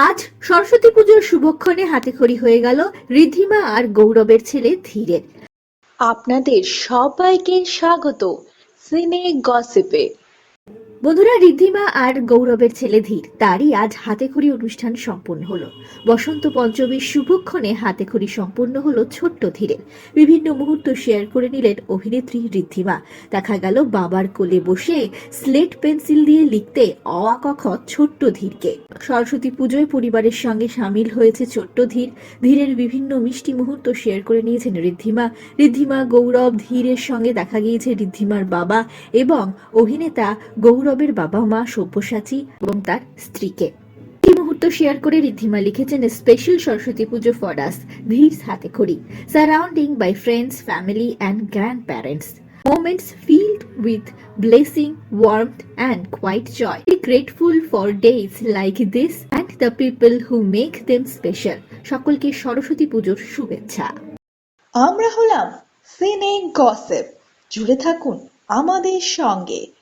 আজ সরস্বতী পুজোর শুভক্ষণে হাতেখড়ি হয়ে গেল রিধিমা আর গৌরবের ছেলে ধীরের আপনাদের সবাইকে স্বাগত। সিনে গসিপে। বন্ধুরা, ঋদ্ধিমা আর গৌরবের ছেলে ধীর। তারই আজ হাতেখড়ি অনুষ্ঠান সম্পন্ন হলো। বসন্ত পঞ্চমীর শুভক্ষণে হাতেখড়ি সম্পন্ন হলো ছোট্ট ধীরের। বিভিন্ন মুহূর্ত শেয়ার করে নিলেন অভিনেত্রী ঋদ্ধিমা। দেখা গেল বাবার কোলে বসে স্লেট পেন্সিল দিয়ে লিখতে অ আ ক ছোট্ট ধীরকে। সরস্বতী পুজোয় পরিবারের সঙ্গে সামিল হয়েছে ছোট্ট ধীর। ধীরের বিভিন্ন মিষ্টি মুহূর্ত শেয়ার করে নিয়েছেন ঋদ্ধিমা। ঋদ্ধিমা, গৌরব, ধীরের সঙ্গে দেখা গিয়েছে ঋদ্ধিমার বাবা এবং অভিনেতা গৌরবের বাবা মা সব্যসাচী এবং তার স্ত্রীকে। এই মুহূর্ত শেয়ার করে ঋদ্ধিমা লিখেছেন special Saraswati Puja for us হাতে খড়ি। Surrounding by friends family and grandparents. সকলকে সরস্বতী পুজোর শুভেচ্ছা। আমরা হলাম সিনে জুড়ে থাকুন আমাদের সঙ্গে।